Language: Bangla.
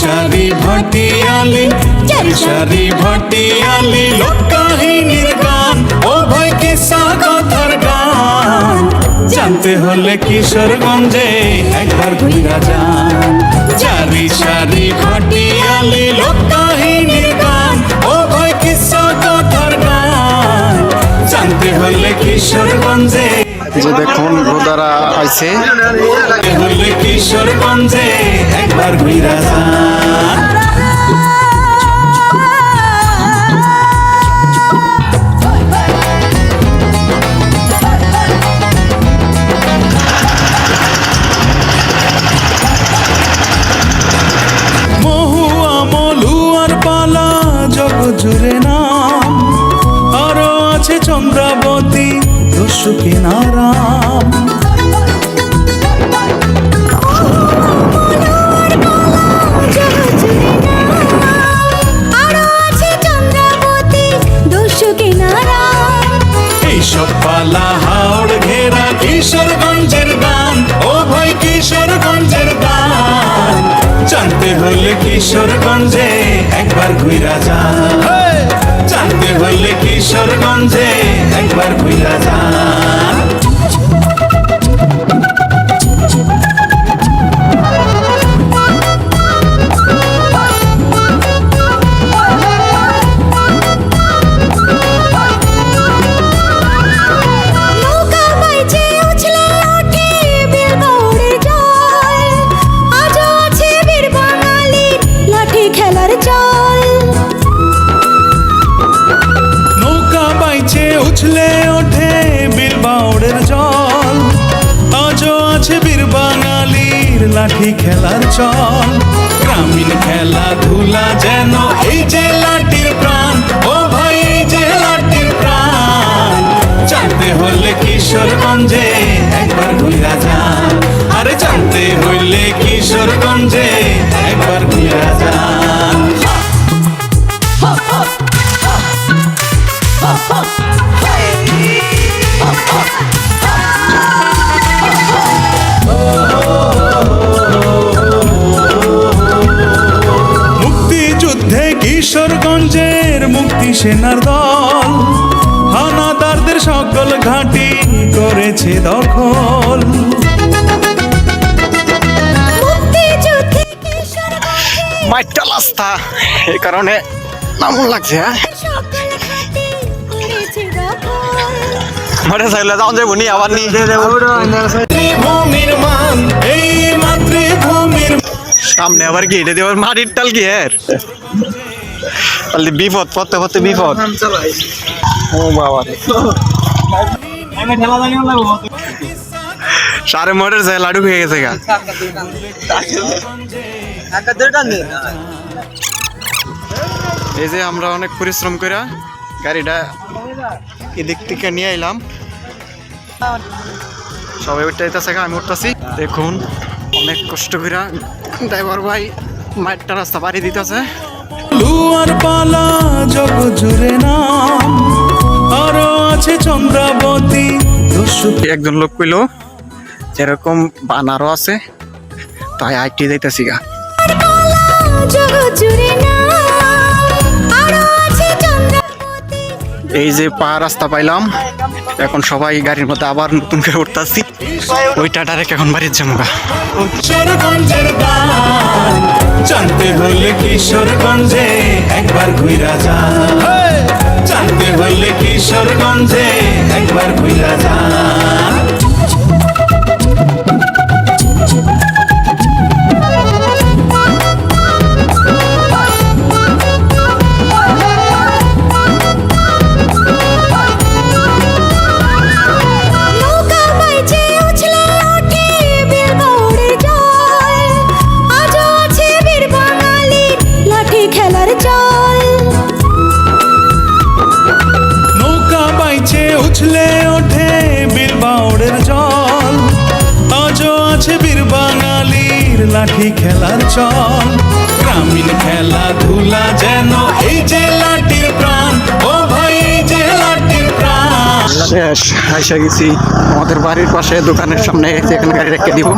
সারি ভাটিয়ালি চারি সারি আলি লোক কাহিনীর গান। ও ভাই কিসা কথার গান। জানতে হলে কিশোরগঞ্জে একবার ঘুরা যান। চারি সারি ভাটিয়ালি লোক কাহিনীর গান। ও ভাই কিসা কথার গান। জানতে হলে কিশোরগঞ্জে যে দেখুন রোদারা আইছে। কিশোরগঞ্জে একবার ঘুরা যান জুড়ে নাম। আরও আছে চন্দ্রাবতী দস্যু কিনারাম পালা হাওড় ঘেরা কিশোরগঞ্জের গান। ও ভাই কিশোরগঞ্জের গান। জানতে হলে কিশোরগঞ্জে একবার ঘুরা যান। জানতে হলে কিশোরগঞ্জে একবার ঘুরা যান। লাঠি খেলার চল। গ্রামীণ খেলাধুলা যেন এই যে লাঠির প্রাণ, ও ভাই, এই যে লাঠির প্রাণ। জানতে হলে কিশোরগঞ্জে মুক্তি সেনার দল। হানাদারদের সকল ঘাঁটি করেছে দখল। মাইটটা লাস্তা। এই কারণে নামন লাগছে হ্যাঁ? সকল ঘাঁটি করেছে দখল। মরে চাইলে যাও যাব নি আবার নি। মাতৃভূমির মান এই মাতৃভূমির সামনে আবার কি এটা দেওয়ার মাটির টাল কি এর তাহলে বিপদ পড়তে পড়তে বিপদ। ও বাবা সারে মোটর যায় লাডু খেয়ে গেছে গা। এই যে আমরা অনেক পরিশ্রম করে গাড়িটা এদিক থেকে নিয়ে এলাম সবাই উঠতে আমি উঠতেছি। দেখুন, অনেক কষ্ট করে ড্রাইভার ভাই মাঠটা রাস্তা পাড়ি দিতেছে। লুয়ার পালা জগ জুড়ে নাম। আরও আছে চন্দ্রাবতী একজন লোক কইল যেরকম বানারও আছে তাই আইটি যাইতেছি গা। জগ জুড়ে না এই যে পা রাস্তা পাইলাম এখন সবাই গাড়ির মধ্যে আবার নতুন করে উঠতেছি। ওইটা ডাইরেক্ট এখন বাড়ির জামা গা কিশোরগঞ্জের গান জানতে হলে কিশোরগঞ্জে একবার ঘুরা যা জানতে হলে কিশোরগঞ্জে একবার ঘুরা যান। লাঠি খেলার চল। গ্রামীণ খেলাধুলা যেন এই যে লাঠির প্রাণ, ও ভাই যে লাঠির প্রাণ। শেষ, আইসা গেছি। আমাদের বাড়ির পাশে, দোকানের সামনে এখানে গাড়ি রেখে দিব।